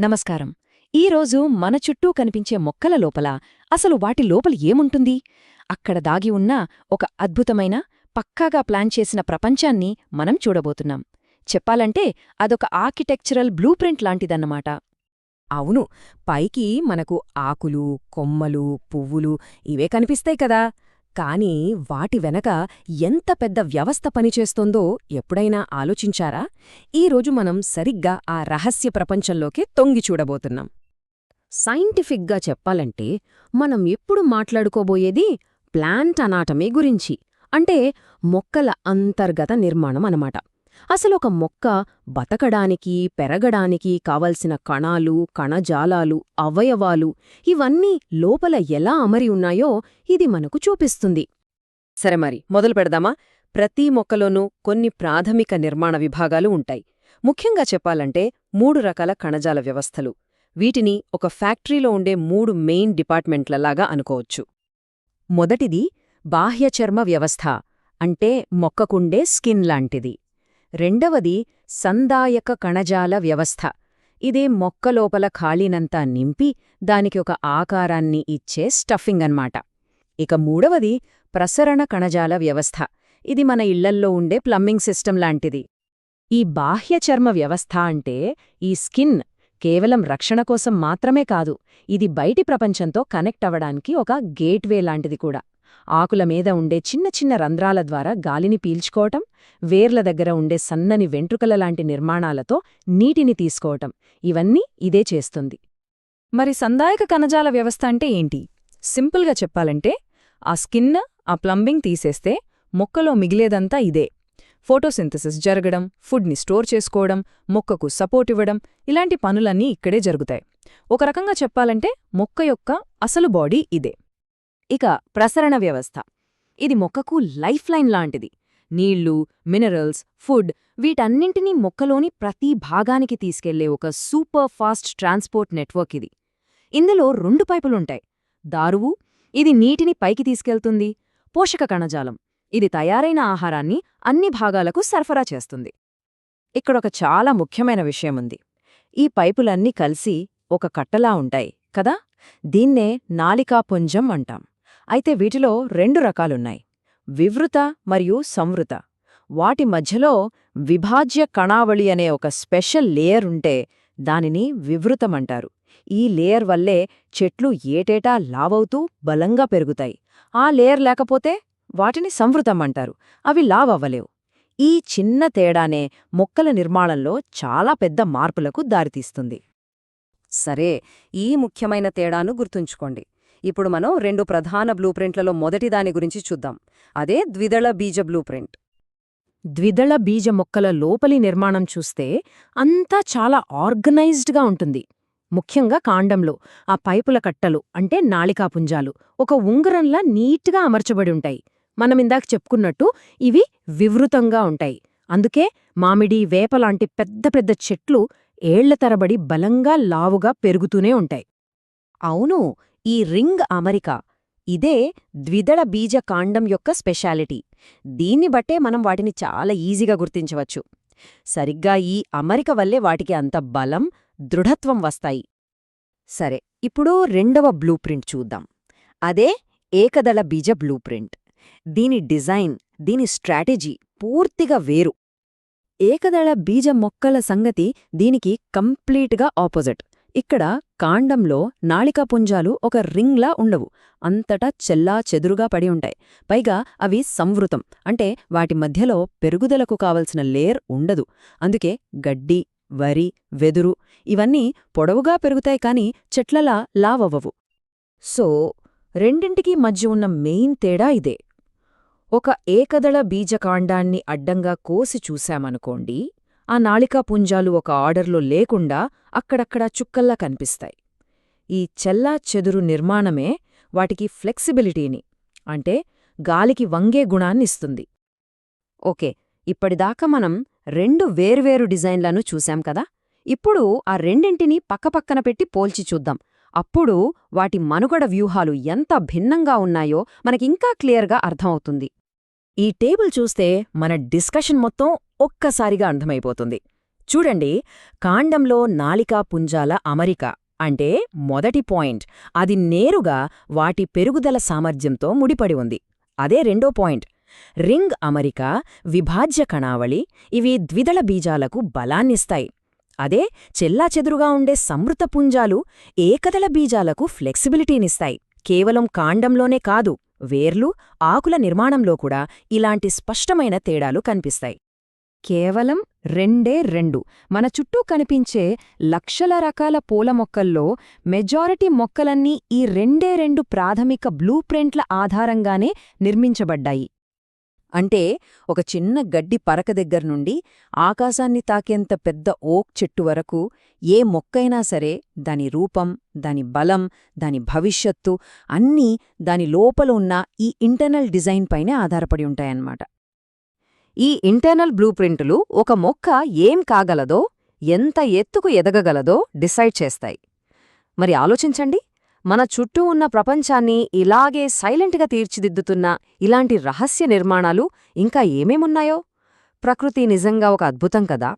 నమస్కారం. ఈరోజు మన చుట్టూ కనిపించే మొక్కల లోపల అసలు వాటి లోపల ఏముంటుంది? అక్కడ దాగి ఉన్న ఒక అద్భుతమైన పక్కాగా ప్లాన్ చేసిన ప్రపంచాన్ని మనం చూడబోతున్నాం. చెప్పాలంటే అదొక ఆర్కిటెక్చరల్ బ్లూ ప్రింట్ లాంటిదన్నమాట. అవును పైకి మనకు ఆకులు కొమ్మలు పువ్వులు ఇవే కనిపిస్తాయి కదా. కానీ వాటి వెనక ఎంత పెద్ద వ్యవస్థ పనిచేస్తోందో ఎప్పుడైనా ఆలోచించారా? ఈరోజు మనం సరిగ్గా ఆ రహస్య ప్రపంచంలోకే తొంగి చూడబోతున్నాం. సైంటిఫిక్గా చెప్పాలంటే మనం ఎప్పుడు మాట్లాడుకోబోయేది ప్లాంట్ అనాటమీ గురించి అంటే మొక్కల అంతర్గత నిర్మాణం అనమాట అసలు ఒక మొక్క బతకడానికి పెరగడానికి కావలసిన కణాలు కణజాలాలు అవయవాలు ఇవన్నీ లోపల ఎలా అమరి ఉన్నాయో ఇది మనకు చూపిస్తుంది. సరే మరి మొదలు పెడదామా? ప్రతి మొక్కలోనూ కొన్ని ప్రాథమిక నిర్మాణ విభాగాలు ఉంటాయి. ముఖ్యంగా చెప్పాలంటే మూడు రకాల కణజాల వ్యవస్థలు. వీటిని ఒక ఫ్యాక్టరీలో ఉండే మూడు మెయిన్ డిపార్ట్మెంట్లలాగా అనుకోవచ్చు. మొదటిది బాహ్యచర్మ వ్యవస్థ అంటే మొక్కకుండే స్కిన్ లాంటిది. రెండవది సందాయక కణజాల వ్యవస్థ. ఇదే మొక్క లోపల ఖాళీనంతా నింపి దానికి ఒక ఆకారాన్ని ఇచ్చే స్టఫింగ్ అన్నమాట. ఇక మూడవది ప్రసరణ కణజాల వ్యవస్థ. ఇది మన ఇళ్ళల్లో ఉండే ప్లంబింగ్ సిస్టమ్ లాంటిది. ఈ బాహ్య చర్మ వ్యవస్థ అంటే ఈ స్కిన్ కేవలం రక్షణ కోసం మాత్రమే కాదు ఇది బయటి ప్రపంచంతో కనెక్ట్ అవ్వడానికి ఒక గేట్వే లాంటిది కూడా. ఆకుల మీద ఉండే చిన్న చిన్న రంధ్రాల ద్వారా గాలిని పీల్చుకోవటం వేర్ల దగ్గర ఉండే సన్నని వెంట్రుకల లాంటి నిర్మాణాలతో నీటిని తీసుకోవటం ఇవన్నీ ఇదే చేస్తుంది. మరి సందాయక కణజాల వ్యవస్థ అంటే ఏంటి? సింపుల్గా చెప్పాలంటే ఆ స్కిన్ ఆ ప్లంబింగ్ తీసేస్తే మొక్కలో మిగిలేదంతా ఇదే. ఫోటోసింథసిస్ జరగడం ఫుడ్ని స్టోర్ చేసుకోవడం మొక్కకు సపోర్ట్ ఇవ్వడం ఇలాంటి పనులన్నీ ఇక్కడే జరుగుతాయి. ఒక రకంగా చెప్పాలంటే మొక్క యొక్క అసలు బాడీ ఇదే. ఇక ప్రసరణ వ్యవస్థ. ఇది మొక్కకు లైఫ్ లైన్ లాంటిది. నీళ్ళు మినరల్స్ ఫుడ్ వీటన్నింటినీ మొక్కలోని ప్రతి భాగానికి తీసుకెళ్ళే ఒక సూపర్ ఫాస్ట్ ట్రాన్స్పోర్ట్ నెట్వర్క్ ఇది. ఇందులో రెండు పైపులుంటాయి. దారువు ఇది నీటిని పైకి తీసుకెళ్తుంది. పోషక కణజాలం ఇది తయారైన ఆహారాన్ని అన్ని భాగాలకు సరఫరా చేస్తుంది. ఇక్కడొక చాలా ముఖ్యమైన విషయముంది. ఈ పైపులన్నీ కలిసి ఒక కట్టలా ఉంటాయి కదా? దీన్నే నాలికాపుంజం అంటాం. అయితే వీటిలో రెండు రకాలున్నాయి. వివృత మరియు సంవృత. వాటి మధ్యలో విభాజ్య కణావళి అనే ఒక స్పెషల్ లేయర్ ఉంటే దానిని వివృతమంటారు. ఈ లేయర్ వల్లే చెట్లు ఏటేటా లావవుతూ బలంగా పెరుగుతాయి. ఆ లేయర్ లేకపోతే వాటిని సంవృతమంటారు. అవి లావవ్వలేవు. ఈ చిన్న తేడానే మొక్కల నిర్మాణంలో చాలా పెద్ద మార్పులకు దారితీస్తుంది. సరే ఈ ముఖ్యమైన తేడాను గుర్తుంచుకోండి. ఇప్పుడు మనం రెండు ప్రధాన బ్లూప్రింట్లలో మొదటిదాని గురించి చూద్దాం. అదే ద్విదళ బీజ బ్లూప్రింట్ ద్విదళ బీజ మొక్కల లోపలి నిర్మాణం చూస్తే అంతా చాలా ఆర్గనైజ్డ్గా ఉంటుంది. ముఖ్యంగా కాండంలో ఆ పైపుల కట్టలు అంటే నాళికాపుంజాలు ఒక ఉంగరంలా నీట్గా అమర్చబడి ఉంటాయి. మనమిందాక చెప్పుకున్నట్టు ఇవి వివృతంగా ఉంటాయి. అందుకే మామిడి వేపలాంటి పెద్ద పెద్ద చెట్లు ఏళ్ళ తరబడి బలంగా లావుగా పెరుగుతూనే ఉంటాయి. అవును ఈ రింగ్ అమరిక. ఇదే ద్విదళ బీజ కాండం యొక్క స్పెషాలిటీ. దీన్ని బట్టే మనం వాటిని చాలా ఈజీగా గుర్తించవచ్చు. సరిగ్గా ఈ అమరిక వల్లే వాటికి అంత బలం దృఢత్వం వస్తాయి. సరే ఇప్పుడు రెండవ బ్లూ ప్రింట్ చూద్దాం. అదే ఏకదళ బీజ బ్లూప్రింట్ దీని డిజైన్ దీని స్ట్రాటజీ పూర్తిగా వేరు. ఏకదళ బీజ మొక్కల సంగతి దీనికి కంప్లీట్గా ఆపోజిట్. ఇక్కడ కాండంలో నాళికాపుంజాలు ఒక రింగ్లా ఉండవు. అంతటా చెల్లా చెదురుగా పడి ఉంటాయి. పైగా అవి సంవృతం. అంటే వాటి మధ్యలో పెరుగుదలకు కావలసిన లేయర్ ఉండదు. అందుకే గడ్డి వరి వెదురు ఇవన్నీ పొడవుగా పెరుగుతాయి కాని చెట్లలా లావవ్వవు. సో రెండింటికీ మధ్య ఉన్న మెయిన్ తేడా ఇదే. ఒక ఏకదళ బీజకాండాన్ని అడ్డంగా కోసి చూశామనుకోండి ఆ నాళికాపుంజాలు ఒక ఆర్డర్లో లేకుండా అక్కడక్కడా చుక్కల్లా కనిపిస్తాయి. ఈ చెల్లా చెదురు నిర్మాణమే వాటికి ఫ్లెక్సిబిలిటీని అంటే గాలికి వంగే గుణాన్నిస్తుంది ఓకే ఇప్పటిదాకా మనం రెండు వేర్వేరు డిజైన్లను చూశాం కదా? ఇప్పుడు ఆ రెండింటినీ పక్కపక్కన పెట్టి పోల్చి చూద్దాం. అప్పుడు వాటి మనుగడ వ్యూహాలు ఎంత భిన్నంగా ఉన్నాయో మనకింకా క్లియర్గా అర్థమవుతుంది. ఈ టేబుల్ చూస్తే మన డిస్కషన్ మొత్తం ఒక్కసారిగా అర్థమైపోతుంది. చూడండి కాండంలో నాలికా పుంజాల అమరిక అంటే మొదటి పాయింట్. అది నేరుగా వాటి పెరుగుదల సామర్థ్యంతో ముడిపడి ఉంది. అదే రెండో పాయింట్. రింగ్ అమరిక విభాజ్య కణావళి ఇవి ద్విదళ బీజాలకు బలాన్నిస్తాయి. అదే చెల్లాచెదురుగా ఉండే సమృత పుంజాలు ఏకదళ బీజాలకు ఫ్లెక్సిబిలిటీనిస్తాయి. కేవలం కాండంలోనే కాదు వేర్లు ఆకుల నిర్మాణంలో కూడా ఇలాంటి స్పష్టమైన తేడాలు కనిపిస్తాయి. కేవలం రెండే రెండు. మన చుట్టూ కనిపించే లక్షల రకాల పూల మొక్కల్లో మెజారిటీ మొక్కలన్నీ ఈ రెండే రెండు ప్రాథమిక బ్లూ ప్రింట్ల ఆధారంగానే నిర్మించబడ్డాయి. అంటే ఒక చిన్న గడ్డి పరక దగ్గర్నుండి ఆకాశాన్ని తాకేంత పెద్ద ఓక్ చెట్టు వరకు ఏ మొక్కైనా సరే దాని రూపం దాని బలం దాని భవిష్యత్తు అన్నీ దాని లోపల ఉన్న ఈ ఇంటర్నల్ డిజైన్ పైనే ఆధారపడి ఉంటాయన్నమాట. ఈ ఇంటర్నల్ బ్లూ ప్రింటులు ఒక మొక్క ఏం కాగలదో ఎంత ఎత్తుకు ఎదగగలదో డిసైడ్ చేస్తాయి. మరి ఆలోచించండి. మన చుట్టూ ఉన్న ప్రపంచాన్ని ఇలాగే సైలెంట్గా తీర్చిదిద్దుతున్న ఇలాంటి రహస్య నిర్మాణాలు ఇంకా ఏమేమున్నాయో? ప్రకృతి నిజంగా ఒక అద్భుతం కదా?